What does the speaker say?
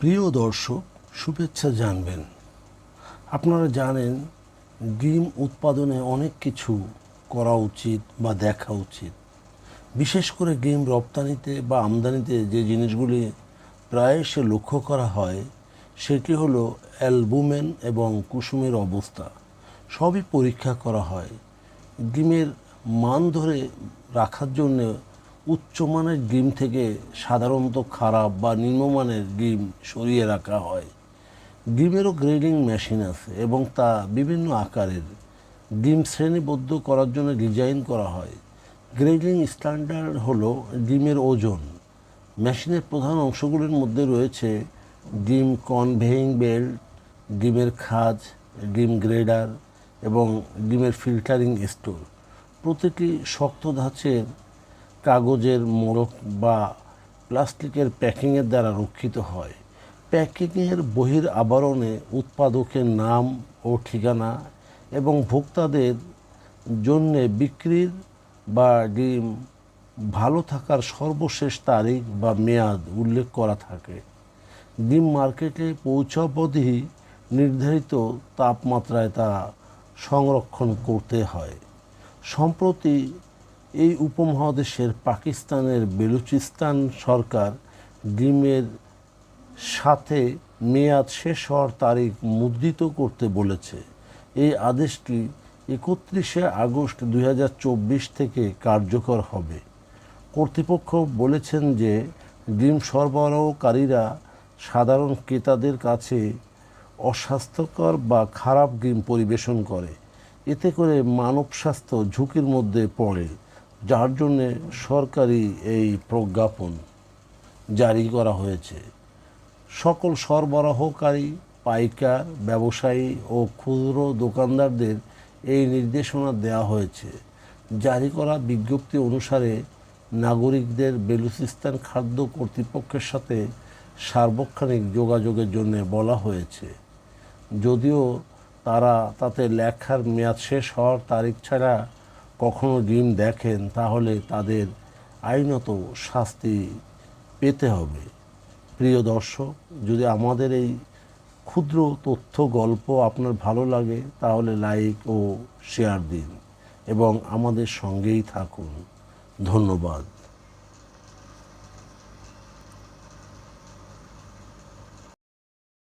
প্রিয় দর্শক, শুভেচ্ছা জানবেন। আপনারা জানেন, ডিম উৎপাদনে অনেক কিছু করা উচিত বা দেখা উচিত। বিশেষ করে ডিম রপ্তানিতে বা আমদানিতে যে জিনিসগুলি প্রায় সে লক্ষ্য করা হয়, সেটি হলো অ্যালবুমেন এবং কুসুমের অবস্থা। সবই পরীক্ষা করা হয়। ডিমের মান ধরে রাখার জন্য উচ্চমানের ডিম থেকে সাধারণত খারাপ বা নিম্নমানের ডিম সরিয়ে রাখা হয়। ডিমেরও গ্রেডিং মেশিন আছে এবং তা বিভিন্ন আকারের। ডিম শ্রেণীবদ্ধ করার জন্য ডিজাইন করা হয়। গ্রেডিং স্ট্যান্ডার্ড হলো ডিমের ওজন। মেশিনের প্রধান অংশগুলির মধ্যে রয়েছে ডিম কনভেইং বেল্ট ডিমের খাজ ডিম গ্রেডার এবং ডিমের ফিল্টারিং স্টোর প্রতিটি শক্ত ধাঁচের কাগজের মোড়ক বা প্লাস্টিকের প্যাকিংয়ের দ্বারা রক্ষিত হয়। প্যাকিংয়ের বহির আবরণে উৎপাদকের নাম ও ঠিকানা এবং ভোক্তাদের জন্যে বিক্রির বা ডিম ভালো থাকার সর্বশেষ তারিখ বা মেয়াদ উল্লেখ করা থাকে। ডিম মার্কেটে পৌঁছাবধি নির্ধারিত তাপমাত্রায় তা সংরক্ষণ করতে হয়। সম্প্রতি এই উপমহাদেশের পাকিস্তানের বেলুচিস্তান সরকার ডিমের সাথে মেয়াদ শেষ হওয়ার তারিখ মুদ্রিত করতে বলেছে। এই আদেশটি একত্রিশে আগস্ট দু হাজার চব্বিশ থেকে কার্যকর হবে। কর্তৃপক্ষ বলেছেন যে ডিম সরবরাহকারীরা সাধারণ ক্রেতাদের কাছে অস্বাস্থ্যকর বা খারাপ ডিম পরিবেশন করে। এতে করে মানব স্বাস্থ্য ঝুঁকির মধ্যে পড়ে। যার জন্যে সরকারি এই প্রজ্ঞাপন জারি করা হয়েছে। সকল সরবরাহকারী, পাইকার, ব্যবসায়ী ও ক্ষুদ্র দোকানদারদের এই নির্দেশনা দেওয়া হয়েছে। জারি করা বিজ্ঞপ্তি অনুসারে নাগরিকদের বেলুচিস্তান খাদ্য কর্তৃপক্ষের সাথে সার্বক্ষণিক যোগাযোগের জন্য বলা হয়েছে। যদিও তারা তাতে লেখার মেয়াদ শেষ হওয়ার তারিখ ছাড়া কখনো ডিম দেখেন, তাহলে তাদের আইনত শাস্তি পেতে হবে। প্রিয় দর্শক, যদি আমাদের এই ক্ষুদ্র তথ্য গল্প আপনার ভালো লাগে, তাহলে লাইক ও শেয়ার দিন এবং আমাদের সঙ্গেই থাকুন। ধন্যবাদ।